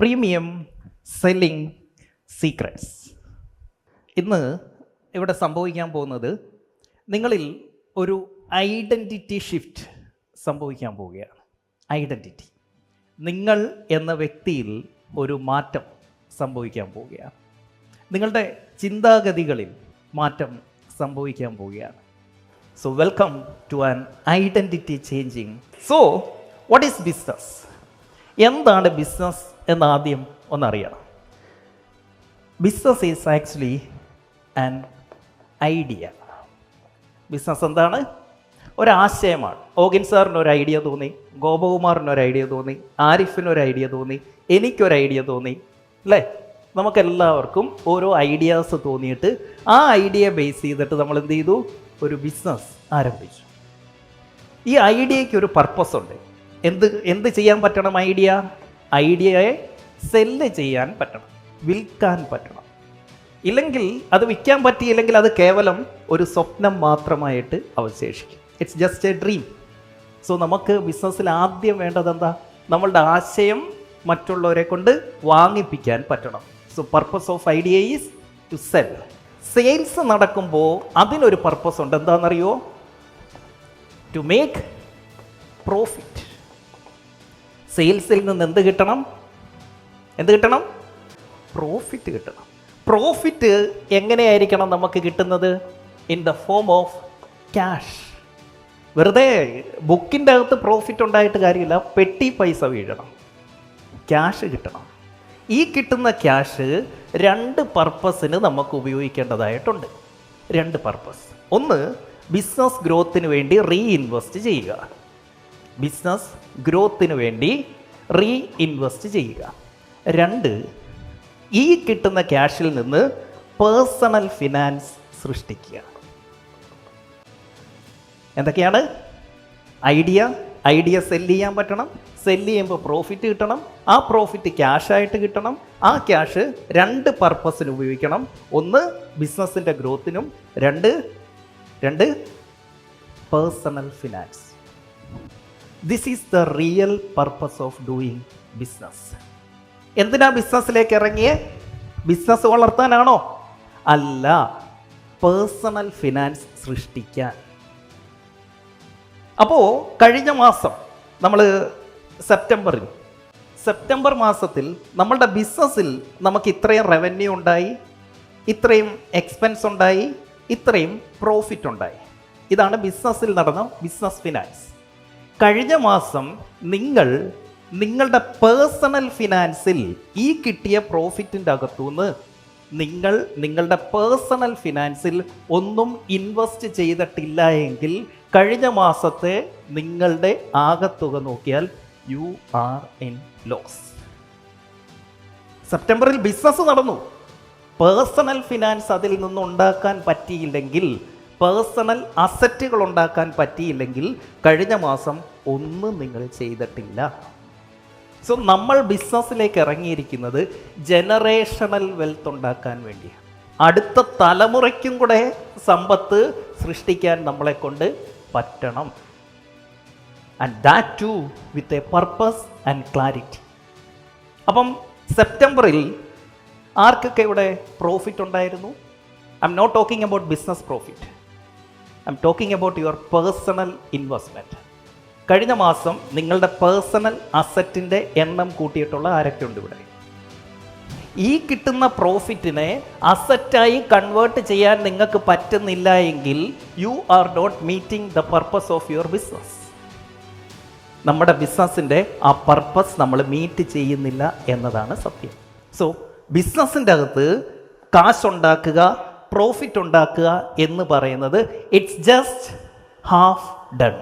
Premium selling secrets. ഇന്ന് ഇവിടെ സംഭവിക്കാൻ പോകുന്നത് നിങ്ങളിൽ ഒരു ഐഡന്റിറ്റി ഷിഫ്റ്റ് സംഭവിക്കാൻ പോവുകയാണ്. ഐഡന്റിറ്റി. നിങ്ങൾ എന്ന വ്യക്തിയിൽ ഒരു മാറ്റം സംഭവിക്കാൻ പോവുകയാണ്. നിങ്ങളുടെ ചിന്താഗതികളിൽ മാറ്റം സംഭവിക്കാൻ പോവുകയാണ്. So welcome to an identity changing so what is business എന്താണ് ബിസിനസ് എന്ന് ആദ്യം ഒന്നറിയണം. Business is actually an idea business എന്താണ്? ഒരാശയമാണ് ഓഗിൻ സാറിന് ഒരു ഐഡിയ തോന്നി. ഗോപകുമാറിന് ഒരു ഐഡിയ തോന്നി. ആരിഫിന് ഒരു ഐഡിയ തോന്നി. എനിക്കൊരു ഐഡിയ തോന്നി. അല്ലേ? നമുക്കെല്ലാവർക്കും ഓരോ ഐഡിയാസ് തോന്നിയിട്ട് ആ ഐഡിയ ബേസ് ചെയ്തിട്ട് നമ്മൾ എന്ത് ചെയ്തു? ഒരു ബിസിനസ് ആരംഭിച്ചു. ഈ ഐഡിയയ്ക്ക് ഒരു പർപ്പസ് ഉണ്ട്. എന്ത് എന്ത് ചെയ്യാൻ പറ്റണം ഐഡിയ ഐഡിയയെ സെല്ല് ചെയ്യാൻ പറ്റണം വിൽക്കാൻ പറ്റണം. ഇല്ലെങ്കിൽ അത് വിൽക്കാൻ പറ്റിയില്ലെങ്കിൽ അത് കേവലം ഒരു സ്വപ്നം മാത്രമായിട്ട് അവശേഷിക്കും. It's just a dream so നമുക്ക് ബിസിനസ്സിൽ ആദ്യം വേണ്ടത് എന്താ? നമ്മളുടെ ആശയം മറ്റുള്ളവരെ കൊണ്ട് വാങ്ങിപ്പിക്കാൻ പറ്റണം. So purpose of idea is to sell sales നടക്കുമ്പോൾ അതിനൊരു പർപ്പസ് ഉണ്ട്. എന്താണെന്നറിയോ? ടു മേക്ക് പ്രോഫിറ്റ് സെയിൽസിൽ നിന്ന് എന്ത് കിട്ടണം? എന്ത് കിട്ടണം? പ്രോഫിറ്റ് കിട്ടണം. പ്രോഫിറ്റ് എങ്ങനെയായിരിക്കണം നമുക്ക് കിട്ടുന്നത്? In the form of cash വെറുതെ ബുക്കിന്റെ അകത്ത് പ്രോഫിറ്റ് ഉണ്ടായിട്ട് കാര്യമില്ല. പെട്ടി പൈസ വീഴണം. ക്യാഷ് കിട്ടണം. ഈ കിട്ടുന്ന ക്യാഷ് രണ്ട് പർപ്പസിന് നമുക്ക് ഉപയോഗിക്കേണ്ടതായിട്ടുണ്ട്. രണ്ട് പർപ്പസ് ഒന്ന് ബിസിനസ് ഗ്രോത്തിന് വേണ്ടി റീഇൻവെസ്റ്റ് ചെയ്യുക. ബിസിനസ് ഗ്രോത്തിന് വേണ്ടി റീ ഇൻവെസ്റ്റ് ചെയ്യുക. രണ്ട് ഈ കിട്ടുന്ന ക്യാഷിൽ നിന്ന് പേഴ്സണൽ ഫിനാൻസ് സൃഷ്ടിക്കുക. എന്തൊക്കെയാണ്? ഐഡിയ ഐഡിയ സെല്ല് ചെയ്യാൻ പറ്റണം. സെല്ല് ചെയ്യുമ്പോൾ പ്രോഫിറ്റ് കിട്ടണം. ആ പ്രോഫിറ്റ് ക്യാഷായിട്ട് കിട്ടണം. ആ ക്യാഷ് രണ്ട് പർപ്പസിന് ഉപയോഗിക്കണം. ഒന്ന് ബിസിനസ്സിന്റെ ഗ്രോത്തിനും രണ്ട് രണ്ട് personal finance this is the real purpose of doing business എന്തിനാ ബിസിനസ്സിലേക്ക് ഇറങ്ങിയേ? ബിസിനസ് വളർത്താനാണോ? അല്ല പേഴ്സണൽ ഫിനാൻസ് സൃഷ്ടിക്കാൻ. അപ്പോൾ കഴിഞ്ഞ മാസം നമ്മൾ സെപ്റ്റംബറിൽ സെപ്റ്റംബർ മാസത്തിൽ നമ്മളുടെ ബിസിനസ്സിൽ നമുക്ക് ഇത്രയും റവന്യൂ ഉണ്ടായി ഇത്രയും എക്സ്പെൻസ് ഉണ്ടായി ഇത്രയും പ്രോഫിറ്റ് ഉണ്ടായി. ഇതാണ് ബിസിനസ്സിൽ നടന്ന ബിസിനസ് ഫിനാൻസ് കഴിഞ്ഞ മാസം നിങ്ങൾ നിങ്ങളുടെ പേഴ്സണൽ ഫിനാൻസിൽ ഈ കിട്ടിയ പ്രോഫിറ്റിന്റെ അകത്തുനിന്ന് നിങ്ങൾ നിങ്ങളുടെ പേഴ്സണൽ ഫിനാൻസിൽ ഒന്നും ഇൻവെസ്റ്റ് ചെയ്തിട്ടില്ല എങ്കിൽ കഴിഞ്ഞ മാസത്തെ നിങ്ങളുടെ ആകത്തുക നോക്കിയാൽ യു ആർ ഇൻ ലോസ് സെപ്റ്റംബറിൽ ബിസിനസ് നടന്നു. പേഴ്സണൽ ഫിനാൻസ് അതിൽ നിന്നുണ്ടാക്കാൻ പറ്റിയില്ലെങ്കിൽ പേഴ്സണൽ അസറ്റുകൾ ഉണ്ടാക്കാൻ പറ്റിയില്ലെങ്കിൽ കഴിഞ്ഞ മാസം ഒന്നും നിങ്ങൾ ചെയ്തിട്ടില്ല. സോ നമ്മൾ ബിസിനസ്സിലേക്ക് ഇറങ്ങിയിരിക്കുന്നത് ജനറേഷണൽ വെൽത്ത് ഉണ്ടാക്കാൻ വേണ്ടിയാണ്. അടുത്ത തലമുറയ്ക്കും കൂടെ സമ്പത്ത് സൃഷ്ടിക്കാൻ നമ്മളെ കൊണ്ട് പറ്റണം. And that to with a purpose and clarity അപ്പം സെപ്റ്റംബറിൽ ആർക്കൊക്കെ ഇവിടെ പ്രോഫിറ്റ് ഉണ്ടായിരുന്നു? I'm not talking about business profit I'm talking about your personal investment കഴിഞ്ഞ മാസം നിങ്ങളുടെ പേഴ്സണൽ അസറ്റിന്റെ എണ്ണം കൂട്ടിയിട്ടുള്ള ആരൊക്കെ ഉണ്ട് ഇവിടെ? ഈ കിട്ടുന്ന പ്രോഫിറ്റിനെ അസറ്റായി കൺവേർട്ട് ചെയ്യാൻ നിങ്ങൾക്ക് പറ്റുന്നില്ല എങ്കിൽ you are not meeting the purpose of your business നമ്മുടെ ബിസിനസ്സിന്റെ ആ പർപ്പസ് നമ്മൾ മീറ്റ് ചെയ്യുന്നില്ല എന്നതാണ് സത്യം. സോ ബിസിനസ്സിന്റെ അകത്ത് കാശുണ്ടാക്കുക പ്രോഫിറ്റ് ഉണ്ടാക്കുക എന്ന് പറയുന്നത് ഇറ്റ്സ് ജസ്റ്റ് ഹാഫ് ഡൺ